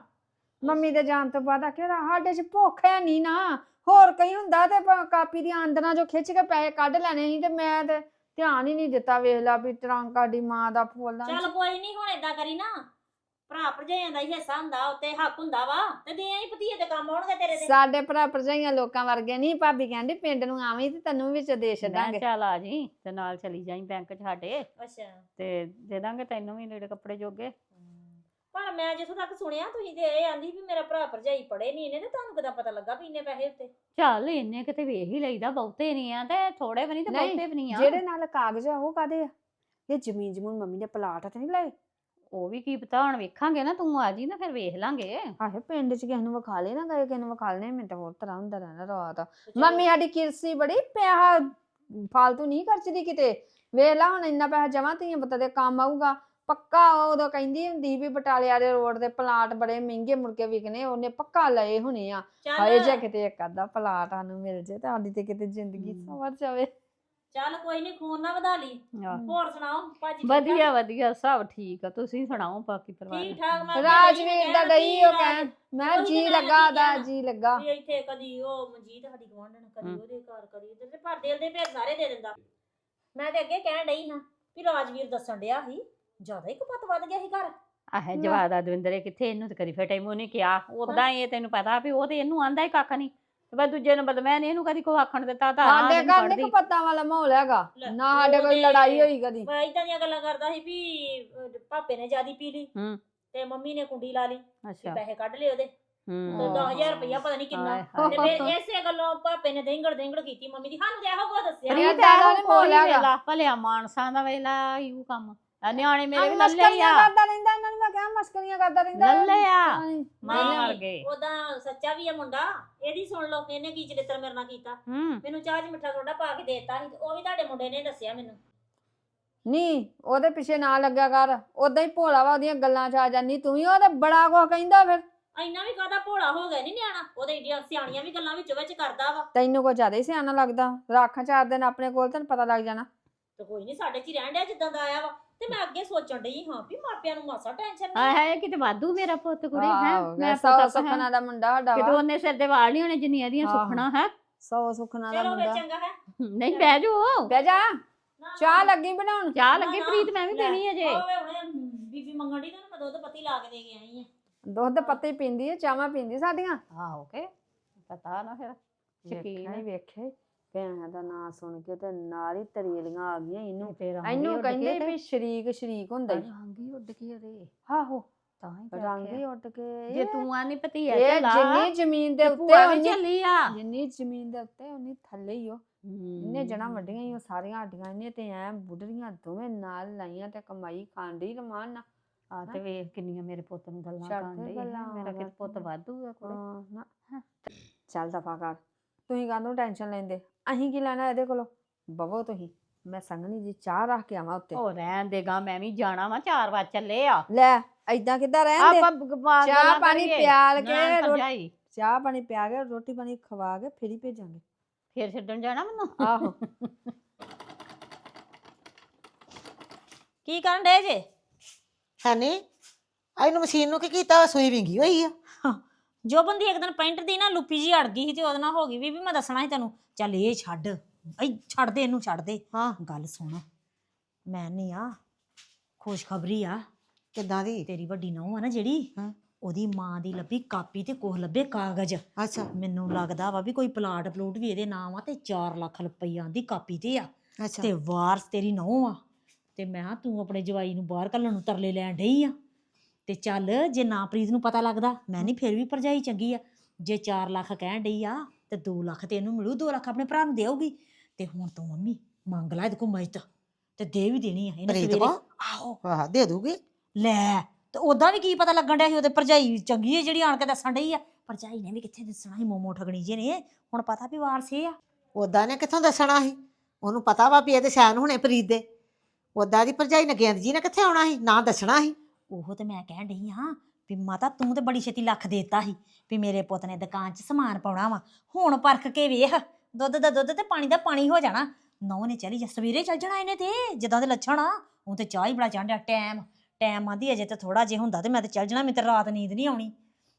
ਮੰਮੀ ਦੇ ਜਾਣ ਤੋਂ ਬਾਅਦ ਆਖਿਆ ਸਾਡੇ ਚ ਭੁੱਖ ਹੈ ਨਹੀਂ ਨਾ। ਹੋਰ ਕਈ ਹੁੰਦਾ ਤੇ ਕਾਪੀ ਦੀਆਂ ਆਂਦਰਾਂ ਜੋ ਖਿੱਚ ਕੇ ਪੈਸੇ ਕੱਢ ਲੈਣੇ ਸੀ ਤੇ ਮੈਂ ਤੇ ਧਿਆਨ ਹੀ ਨਹੀਂ ਦਿੱਤਾ। ਵੇਖ ਲਾ ਵੀ ਟਰੰਕਾ ਦੀ ਮਾਂ ਦਾ ਫੁੱਲਾਂ ਚੱਲ ਕੋਈ ਨਹੀਂ ਹੁਣ ਏਦਾਂ ਕਰੀ ਨਾ। ਭਰਾ ਭਰਜਾਈਆਂ ਦਾ ਹੀ ਹਿੱਸਾ ਹੁੰਦਾ ਉੱਤੇ ਹੱਕ ਹੁੰਦਾ ਵਾ ਤੇ ਦੇ ਆਈ ਭਤੀਏ ਦੇ ਕੰਮ ਆਉਣਗੇ ਤੇਰੇ ਦੇ ਸਾਡੇ ਭਰਾ ਭਰਜਾਈਆਂ ਲੋਕਾਂ ਵਰਗੇ ਨਹੀਂ ਭਾਬੀ ਕਹਿੰਦੀ ਪਿੰਡ ਨੂੰ ਆਵੀਂ ਤੇ ਤੈਨੂੰ ਵਿੱਚ ਦੇ ਮੈਂ ਛੱਡਾਂਗੇ। ਚੱਲ ਆ ਜੀ ਤੇ ਨਾਲ ਚਲੀ ਜਾਈਂ ਬੈਂਕ 'ਚ ਸਾਡੇ। ਅੱਛਾ। ਤੇ ਦੇ ਦਾਂਗੇ ਤੈਨੂੰ ਵੀ ਲੀੜੇ ਕੱਪੜੇ ਜੋਗੇ। ਪਰ ਮੈਂ ਜਿੱਥੋਂ ਤੱਕ ਸੁਣਿਆ ਤੁਸੀਂ ਤੇ ਇਹ ਆਂਦੀ ਵੀ ਮੇਰਾ ਭਰਾ ਭਰਜਾਈ ਪੜੇ ਨਹੀਂ ਇਹਨੇ ਤੇ ਤੁਹਾਨੂੰ ਕਿਦਾਂ ਪਤਾ ਲੱਗਾ ਵੀ ਇੰਨੇ ਪੈਸੇ ਉੱਤੇ? ਚੱਲ ਇੰਨੇ ਕਿਤੇ ਵੇਖ ਹੀ ਲਈਦਾ ਬਹੁਤੇ ਨਹੀਂ ਆ ਤੇ ਥੋੜੇ ਵੀ ਨਹੀਂ ਤੇ ਨਹੀਂ, ਬਹੁਤੇ ਵੀ ਨਹੀਂ ਆ। ਜਿਹੜੇ ਨਾਲ ਕਾਗਜ਼ ਆ ਉਹ ਕਾਦੇ ਆ? ਇਹ ਜ਼ਮੀਨ ਜਮੂਨ ਮੰਮੀ ਨੇ ਪਲਾਟ ਤੇ ਨਹੀਂ ਲਏ? ਉਹ ਵੀ ਕੀ ਪਤਾ ਹੁਣ ਵੇਖਾਂਗੇ ਨਾ ਤੂੰ ਆ ਜੀ ਨਾ ਫਿਰ ਵੇਖ ਲਾਂਗੇ। ਆਹੇ ਪਿੰਡ ਚ ਕਿਸੇ ਨੂੰ ਵਿਖਾ ਲੈ ਨਾ ਗਏ ਕਿਸੇ ਨੂੰ ਵਿਖਾ ਲੈਣੇ ਮੈਨੂੰ ਤਾਂ ਹੋਰ ਤਰ੍ਹਾਂ ਹੁੰਦਾ ਰਹਿਣਾ ਰਾਤ। ਮੰਮੀ ਸਾਡੀ ਕਿਰਸੀ ਬੜੀ ਪਿਆ ਫਾਲਤੂ ਨਹੀਂ ਖਰਚਦੀ ਕਿਤੇ। ਵੇਖ ਲਾ ਹੁਣ ਇੰਨਾ ਪੈਸਾ ਜਮਾ ਧੀਆਂ ਪੁੱਤ ਦੇ ਕੰਮ ਆਊਗਾ। ਪੱਕਾ ਉਦੋਂ ਕਹਿੰਦੀ ਹੁੰਦੀ ਵੀ ਬਟਾਲੇ ਵਾਲੇ ਰੋਡ ਦੇ ਪਲਾਟ ਬੜੇ ਮਹਿੰਗੇ ਮੁੜ ਕੇ ਵਿਕਨੇ ਉਹਨੇ ਪੱਕਾ ਲਏ ਹੋਣੇ ਆ। ਹਾਏ ਜੇ ਕਿਤੇ ਇੱਕ ਅੱਧਾ ਪਲਾਟ ਸਾਨੂੰ ਮਿਲ ਜੇ ਤਾਂ ਸਾਡੀ ਤੇ ਕਿਤੇ ਜ਼ਿੰਦਗੀ। ਸਵਰ ਜਾਵੇ। ਚੱਲ ਕੋਈ ਨਹੀਂ ਖੂਨ ਨਾ ਵਧਾ ਲਈ। ਆਹ, ਹੋਰ ਸੁਣਾਓ ਭਾਜੀ ਠੀਕ ਵਧੀਆ ਵਧੀਆ ਸਭ ਠੀਕ ਆ। ਤੁਸੀਂ ਸੁਣਾਓ ਬਾਕੀ ਪਰਿਵਾਰ ਠੀਕ ਠਾਕ ਮੈਂ ਰਾਜਵੀਰ ਦਾ ਡਈ ਉਹ ਕਹਿਣ ਮੈਂ ਉਹੀ ਜੀ ਤੇ ਮੈਂ ਲੱਗਾ ਲੱਗੀ ਦਾ ਕਹਿਣ। ਜੀ ਲੱਗਾ। ਵੀ ਇੱਥੇ ਕਦੀ ਉਹ ਮਨਜੀਤ ਸਾਡੀ ਗਵਾਂਢਣ ਕਦੀ ਹਮ। ਉਹਦੇ ਘਰ ਕਦੀ ਇੱਧਰ ਤੇ ਪਰ ਦਿਲ ਦੇ ਭੇਦ ਸਾਰੇ ਦੇ ਦਿੰਦਾ। ਮੈਂ ਤੇ ਅੱਗੇ ਕਹਿਣ ਡਈ ਹਾਂ ਵੀ ਰਾਜਵੀਰ ਦੱਸਣ ਡਿਆ ਸੀ ਜ਼ਿਆਦਾ ਹੀ ਕਪੱਤ ਵੱਧ ਗਿਆ ਸੀ ਘਰ। ਆਹੇ। ਜਵਾਦਾ ਦਵਿੰਦਰੇ ਕਿੱਥੇ ਇਹਨੂੰ ਤੇ ਕਦੀ ਫਟੇ ਮੂੰਹ ਨਹੀਂ ਕਿਹਾ। ਉਦਾਂ ਇਹ ਤੈਨੂੰ ਪਤਾ ਵੀ ਉਹ ਤੇ ਇਹਨੂੰ ਆਂਦਾ ਹੀ ਕੱਖ ਨਹੀਂ ਤੇ ਬਸ ਦੂਜੇ ਨੂੰ ਬਦਮੈ ਨੇ ਇਹਨੂੰ ਕਦੀ ਕੋਈ ਆਖਣ ਦਿੱਤਾ ਤਾਂ ਸਾਡੇ ਆਹ ਘਰ ਨਹੀਂ ਨੀ ਪੱਤਾ ਵਾਲਾ ਮਾਹੌਲ ਹੈਗਾ। ਲੈ, ਨਾ ਸਾਡੇ ਕੋਈ ਲੜਾਈ ਹੋਈ ਕਦੀ। ਇਦਾਂ ਦੀਆਂ ਗੱਲਾਂ ਕਰਦਾ ਸੀ ਵੀ ਅਹ, ਪਾਪੇ ਨੇ ਜਿਆਦੀ ਪੀ ਲਈ ਹੂੰ। ਤੇ ਮੰਮੀ ਨੇ ਕੁੰਡੀ ਲਾ ਲਈ ਅੱਛਾ। ਪੈਸੇ ਕੱਢ ਲਏ ਉਹਦੇ। ਤੇ ਹੂੰ 10000 ਰੁਪਇਆ ਪਤਾ ਨਹੀਂ ਕਿੰਨਾ। ਹਾਏ ਹਾਏ। ਤੇ ਫਿਰ ਇਸੇ ਗੱਲੋਂ ਪਾਪੇ ਨੇ ਦੇਂਗੜ ਦੇਂਗੜ ਕੀਤੀ ਮੰਮੀ ਦੀ। ਸਾਨੂੰ ਤੇ ਇਹੋ ਕੁਝ ਦੱਸਿਆ। ਪ੍ਰੀਤ ਪ੍ਰੀਤ ਏਦਾਂ ਇਹੋ ਨੀ ਮਾਹੌਲ ਕੋਈ ਹੈਗਾ। ਵੇਲਾ ਭਲਿਆ ਮਾਨਸਾਂ ਦਾ ਵੇਲਾ ਇਹੋ ਕੰਮ। ਆ ਨਿਆਣੇ ਮੇਰੇ ਵੀ ਲੱਲੇ ਆ। ਕਰਦਾ ਰਹਿੰਦਾ ਇਹਨਾਂ ਨੂੰ ਮੈਂ ਕਿਹਾ ਮਸਕਰੀਆਂ ਕਰਦਾ ਰਹਿੰਦਾ ਲੱਲੇ ਆ। ਹਾਂ। ਮਾਰ ਗਏ। ਉਦਾਂ ਸੱਚਾ ਵੀ ਆ ਮੁੰਡਾ। ਇਹਦੀ ਸੁਣ ਲਓ ਇਹਨੇ ਕੀ ਚਲਿੱਤਰ ਮੇਰੇ ਨਾਲ ਕੀਤਾ? ਹੂੰ। ਮੈਨੂੰ ਚਾਹ 'ਚ ਮਿੱਠਾ ਸੋਡਾ ਪਾ ਕੇ ਦੇਤਾ ਸੀ ਤੇ ਉਹ ਵੀ ਤੁਹਾਡੇ ਮੁੰਡੇ ਨੇ ਦੱਸਿਆ ਮੈਨੂੰ। ਨਹੀਂ ਉਹਦੇ ਪਿੱਛੇ ਨਾ ਲੱਗਿਆ ਕਰ। ਉਦਾਂ ਹੀ ਭੋਲਾ ਵਾ ਉਹਦੀਆਂ ਗੱਲਾਂ ਚ ਆ ਜਾਨੀ ਤੂੰ ਵੀ ਉਹਦੇ ਬੜਾ ਕੁਝ ਕਹਿੰਦਾ ਫਿਰ। ਇੰਨਾ ਵੀ ਕਾਹਦਾ ਭੋਲਾ ਹੋ ਗਿਆ ਨਹੀਂ ਨਿਆਣਾ? ਉਹਦੇ ਏਡੀਆਂ ਸਿਆਣੀਆਂ ਵੀ ਗੱਲਾਂ ਵਿੱਚ ਵਿੱਚ ਕਰਦਾ ਵਾ। ਤੈਨੂੰ ਕੋ ਜ਼ਿਆਦਾ ਹੀ ਸਿਆਣਾ ਲੱਗਦਾ। ਰੱਖ ਚਾਰ ਦਿਨ ਆਪਣੇ ਕੋਲ ਤੈਨੂੰ ਪਤਾ ਲੱਗ ਜਾਣਾ। ਤੇ ਕੋਈ ਨਹੀਂ ਸਾਡੇ 'ਚ ਹੀ ਰਹਿਣ ਡਿਆ ਜਿੱਦਾਂ ਦਾ ਆਇਆ ਵਾ। ਤੇ ਮੈਂ ਅੱਗੇ ਸੋਚਣ ਡਈ ਹਾਂ ਵੀ ਮਾਪਿਆਂ ਨੂੰ ਮਾਸਾ ਟੈਨਸ਼ਨ ਨਹੀਂ। ਹਾਏ ਕਿਤੇ ਵਾਧੂ ਮੇਰਾ ਪੁੱਤ ਕੁੜੀ ਹੈ? ਆਹੋ, ਮੈਂ ਸੌ ਪੁੱਤ ਸੁਖਣਾ ਦਾ ਮੁੰਡਾ ਸਾਡਾ ਕਿਤੇ ਵਾ। ਉਹਨੇ ਸਿਰ ਦੇ ਵਾਲ ਨਹੀਂ ਹੋਣੇ ਜਿੰਨੀਆਂ ਦੀਆਂ ਆਹੋ। ਸੁਖਣਾ ਹੈ? ਸੌ ਸੁਖਣਾ ਦਾ ਚਲੋ ਫਿਰ ਮੁੰਡਾ। ਚੰਗਾ ਹੈ? ਨਹੀਂ ਬਹਿ ਜਾਓ। ਬਹਿ ਜਾ। ਨਾ, ਚਾਹ ਲੱਗੀ ਬਣਾਉਣ? ਚਾਹ ਨਾ, ਲੱਗੇ ਨਾ, ਪ੍ਰੀਤ ਮੈਂ ਵੀ ਲੈ, ਪੀਣੀ ਉਹ ਵੇ ਹੁਣੇ ਬੀਬੀ ਮੰਗਣ ਦੀ ਤਾਂ ਮੈਂ ਦੁੱਧ ਪੱਤੀ ਲਾ ਕੇ ਦੇ ਕੇ ਆਈ ਆ। ਦੁੱਧ ਪੱਤੀ ਪੀਂਦੀ ਹੈ ਚਾਹਾਂ ਪੀਂਦੀ ਸਾਡੀਆਂ? ਆਹੋ ਕੇ ਪਤਾ ਨਾ ਫਿਰ। ਸ਼ਕੀਨ। ਵੇਖਿਆ ਹੀ ਵੇਖੇ ਭੈਣਾਂ ਦਾ ਨਾਂ ਸੁਣ ਕੇ ਤੇ ਨਾਲ ਹੀ ਤਰੇਲੀਆਂ ਆ ਗਈਆਂ ਇਹਨੂੰ। ਤੇ ਰੰਗ ਇਹਨੂੰ ਕਹਿੰਦੇ ਵੀ ਸ਼ਰੀਕ ਸ਼ਰੀਕ ਹੁੰਦਾ ਹੀ ਰੰਗ ਹੀ ਉੱਡ ਕੇ ਉਹਦੇ। ਆਹੋ। ਤਾਂ ਹੀ ਤਾਂ ਰੰਗ ਆਖਿਆ। ਹੀ ਉੱਡ ਕੇ। ਜੇ ਤੂੰ ਆ ਨਹੀਂ ਭਤੀਆ ਇਹ ਚੱਲਾ ਜਿੰਨੀ ਜ਼ਮੀਨ ਦੇ ਤੇ ਉੱਤੇ ਵੀ ਉਨੀ ਚੱਲੀ ਆ। ਜਿੰਨੀ ਜ਼ਮੀਨ ਦੇ ਉੱਤੇ ਉਨੀ ਥੱਲੇ ਹੀ ਉਹ ਇਹਨੇ ਜਣਾ ਵੱਡੀਆਂ ਹੀ ਉਹ ਸਾਰੀਆਂ ਹੱਡੀਆਂ ਇਹਨੇ ਤੇ ਐ ਬੁੱਢੜੀਆਂ ਦੋਵੇਂ ਨਾਲ ਲਾਈਆਂ ਤੇ ਕਮਾਈ ਖਾਂਦੀ ਰਮਾਨ ਨਾਲ। ਆ ਤੇ ਵੇਖ ਕਿੰਨੀਆਂ ਮੇਰੇ ਪੁੱਤ ਨੂੰ ਗੱਲਾਂ ਛੱਡ ਕਰਨ ਗੱਲਾਂ, ਮੇਰਾ ਕਿਤੇ ਪੁੱਤ। ਵਾਧੂ ਆ ਕੋਲੇ ਹਾਂ, ਨਾ। ਚੱਲ ਦਫਾ ਕਰ। ਤੁਸੀਂ ਕਾਹਨੂੰ ਟੈਨਸ਼ਨ ਲੈਂਦੇ? ਅਸੀਂ ਕੀ ਲੈਣਾ ਇਹਦੇ ਕੋਲੋਂ? ਬਵੋ ਤੁਸੀਂ ਮੈਂ ਸੰਗਣੀ ਜੀ ਚਾਹ ਰੱਖ ਕੇ ਆਵਾਂ ਉੱਤੇ। ਉਹ ਰਹਿਣ ਦੇਗਾ ਮੈਂ ਵੀ ਜਾਣਾ ਵਾ 4 ਵਜੇ ਚੱਲੇ ਆ। ਲੈ ਐਦਾਂ ਕਿੱਦਾਂ ਰਹਿਣ ਦੇ? ਆਪਾਂ ਗ- ਚਾਹ ਗੱਲਾਂ ਪਾਣੀ ਕਰੀਏ। ਪਿਆਲ ਕੇ ਨਾ ਰੋ- ਭਰਜਾਈ, ਚਾਹ ਪਾਣੀ ਪਿਆ ਕੇ ਰੋਟੀ ਪਾਣੀ ਖਵਾ ਕੇ ਫਿਰ ਹੀ ਭੇਜਾਂਗੇ। ਫਿਰ ਛੱਡਣ ਜਾਣਾ ਮੈਨੂੰ? ਆਹੋ। ਕੀ ਕਰਨ ਡੇ ਜੇ? ਹੈਨੀ ਇਹਨੂੰ ਮਸ਼ੀਨ ਨੂੰ ਕੀ ਕੀਤਾ ਸੂਈ ਵਿੰਗੀ ਹੋਈ ਆ। ਜੋ ਬੰਦੀ ਇੱਕ ਦਿਨ ਪੈਂਟ ਦੀ ਨਾ ਲੁੱਪੀ ਜੀ ਅੜ ਗਈ ਸੀ ਤੇ ਉਹਦੇ ਨਾਲ ਹੋ ਗਈ ਵੀ ਵੀ ਮੈਂ ਦੱਸਣਾ ਸੀ ਤੈਨੂੰ। ਚੱਲ ਇਹ ਛੱਡ। ਐ ਛੱਡ ਦੇ ਇਹਨੂੰ ਛੱਡ ਦੇ ਹਾਂ। ਗੱਲ ਸੁਣ। ਮੈਂ ਨਹੀਂ ਆ ਖੁਸ਼ਖਬਰੀ ਆ। ਕਿੱਦਾਂ ਦੀ? ਤੇਰੀ ਵੱਡੀ ਨੌਂ ਆ ਨਾ ਜਿਹੜੀ ਹਾਂ। ਉਹਦੀ ਮਾਂ ਦੀ ਲੱਭੀ ਕਾਪੀ ਤੇ ਕੋਹ ਲੱਭੇ ਕਾਗਜ਼। ਅੱਛਾ। ਮੈਨੂੰ ਲੱਗਦਾ ਵਾ ਵੀ ਕੋਈ ਪਲਾਟ ਪਲੂਟ ਵੀ ਇਹਦੇ ਨਾਮ ਆ ਤੇ 4 ਲੱਖ ਰੁਪਈਆ ਦੀ ਕਾਪੀ ਤੇ ਆ। ਅੱਛਾ। ਤੇ ਵਾਰਸ ਤੇਰੀ ਨਹੁੰ ਆ। ਤੇ ਮੈਂ ਕਿਹਾ ਤੂੰ ਆਪਣੇ ਜਵਾਈ ਨੂੰ ਬਾਹਰ ਕੱਢਣ ਨੂੰ ਤਰਲੇ ਲੈਣ ਡਈ ਆ। ਤੇ ਚੱਲ ਜੇ ਨਾ ਪ੍ਰੀਤ ਨੂੰ ਪਤਾ ਲੱਗਦਾ ਮੈਂ ਨਹੀਂ ਫਿਰ ਵੀ ਭਰਜਾਈ ਚੰਗੀ ਆ। ਜੇ 4 ਲੱਖ ਕਹਿਣ ਡਈ ਆ ਤੇ 2 ਲੱਖ ਤੇ ਇਹਨੂੰ ਮਿਲੂ 2 ਲੱਖ ਆਪਣੇ ਭਰਾ ਨੂੰ ਦੇਊਗੀ। ਤੇ ਹੁਣ ਤੂੰ ਮੰਮੀ ਮੰਗ ਲੈ ਇਹਦੇ ਕੋਲ ਮਜਤ ਤੇ ਦੇ ਵੀ ਦੇਣੀ ਆ ਇਹਨੇ ਪ੍ਰੀਤ ਸਵੇਰੇ? ਆਹੋ। ਆਹ ਦੇ ਦੂਗੀ? ਲੈ ਤੇ ਉਦਾਂ ਵੀ ਕੀ ਪਤਾ ਲੱਗਣ ਡਿਆ ਸੀ ਉਹਦੇ ਭਰਜਾਈ ਚੰਗੀ ਹੈ ਜਿਹੜੀ ਆਣ ਕੇ ਦੱਸਣ ਡਈ ਆ। ਭਰਜਾਈ ਨੇ ਵੀ ਕਿੱਥੇ ਦੱਸਣਾ ਸੀ ਮੋਮੋ ਠਗਣੀ ਜੇ ਨੇ ਹੁਣ ਪਤਾ ਵੀ ਵਾਰਸੇ ਆ। ਉਦਾਂ ਨੇ ਕਿੱਥੋਂ ਦੱਸਣਾ ਸੀ? ਉਹਨੂੰ ਪਤਾ ਵਾ ਵੀ ਇਹਦੇ ਸੈਨ ਹੋਣੇ ਪ੍ਰੀਤ ਦੇ। ਉਦਾਂ ਦੀ ਭਰਜਾਈ ਨੇ ਗੇਂਦ ਜੀ ਨੇ ਕਿੱਥੇ ਆਉਣਾ ਸੀ ਨਾ ਦੱਸਣਾ ਸੀ। ਉਹ ਤੇ ਮੈਂ ਕਹਿਣ ਡਈ ਹਾਂ ਵੀ ਮਾਤਾ ਤੂੰ ਤੇ ਬੜੀ ਛੇਤੀ ਲੱਖ ਦੇਤਾ ਸੀ ਵੀ ਮੇਰੇ ਪੁੱਤ ਨੇ ਦੁਕਾਨ 'ਚ ਸਮਾਨ ਪਾਉਣਾ ਵਾ। ਹੁਣ ਪਰਖ ਕੇ ਵੇਖ ਦੁੱਧ ਦਾ ਦੁੱਧ ਤੇ ਪਾਣੀ ਦਾ ਪਾਣੀ ਹੋ ਜਾਣਾ। ਨੌ ਨੇ ਚਲੀ ਜਾ ਸਵੇਰੇ ਚੱਲ ਜਾਣਾ ਇਹਨੇ ਤੇ ਜਿੱਦਾਂ ਦੇ ਲੱਛਣ ਆ ਉਹ ਤੇ ਚਾਹ ਹੀ ਬੜਾ ਚਾਂਡਿਆ ਟਾਈਮ ਟਾਈਮ ਆਂਦੀ ਅਜੇ ਤੇ ਥੋੜਾ ਜੇ ਹੁੰਦਾ ਤੇ ਮੈਂ ਤੇ ਚੱਲ ਜਾਣਾ ਮੈਨੂੰ ਤੇ ਰਾਤ ਨੀਂਦ ਨਹੀਂ ਆਉਣੀ।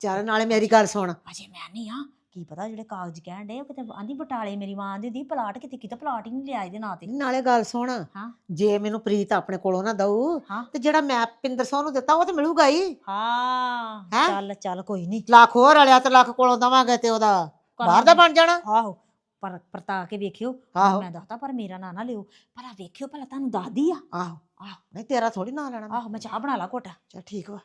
ਚੱਲ ਨਾਲੇ ਮੇਰੀ ਗੱਲ ਸੁਣ। ਅਜੇ ਮੈਂ ਨਹੀਂ ਆ ਕੀ ਪਤਾ ਜਿਹੜੇ ਕਾਗਜ਼ ਕਹਿਣ ਡੇ ਉਹ ਕਿਤੇ ਆਂਦੀ ਬਟਾਲੇ ਮੇਰੀ ਮਾਂ ਦੀ ਦੀ ਪਲਾਟ ਕਿਤੇ ਕਿਤੇ ਪਲਾਟ ਹੀ ਨਹੀਂ ਲਿਆ ਇਹਦੇ ਨਾਂ ਤੇ। ਨਾਲੇ ਗੱਲ ਸੁਣ ਹਾਂ। ਜੇ ਮੈਨੂੰ ਪ੍ਰੀਤ ਆਪਣੇ ਕੋਲੋਂ ਨਾ ਦਊ ਹਾਂ। ਤੇ ਜਿਹੜਾ ਮੈਂ ਪਿੰਦਰ ਸੋਹ ਨੂੰ ਦਿੱਤਾ ਉਹ ਤੇ ਮਿਲੂਗਾ ਹੀ। ਹਾਂ ਹੈਂ? ਚੱਲ ਚੱਲ ਕੋਈ ਨਹੀਂ ਲੱਖ ਹੋਰ ਵਾਲਿਆ ਤੇ ਲੱਖ ਕੋਲੋਂ ਦਵਾਂਗੇ ਤੇ ਉਹਦਾ ਬਾਹਰ ਦਾ ਬਣ ਜਾਣਾ। ਆਹੋ ਪਰ ਪਰਤਾ ਕੇ ਵੇਖਿਓ। ਆਹੋ। ਮੈਂ ਦੱਸਦਾ ਪਰ ਮੇਰਾ ਨਾਂ ਨਾ ਲਿਓ। ਭਲਾ ਵੇਖਿਓ ਭਲਾ ਤੁਹਾਨੂੰ ਦੱਸਦੀ ਆ। ਆਹੋ। ਆਹੋ। ਨਹੀਂ ਤੇਰਾ ਥੋੜੀ ਨਾਂ ਲੈਣਾ ਮੈਂ। ਆਹੋ ਮੈਂ ਚਾਹ ਬਣਾ ਲਾ ਘੁੱਟ। ਚੱਲ ਠੀਕ ਵਾ।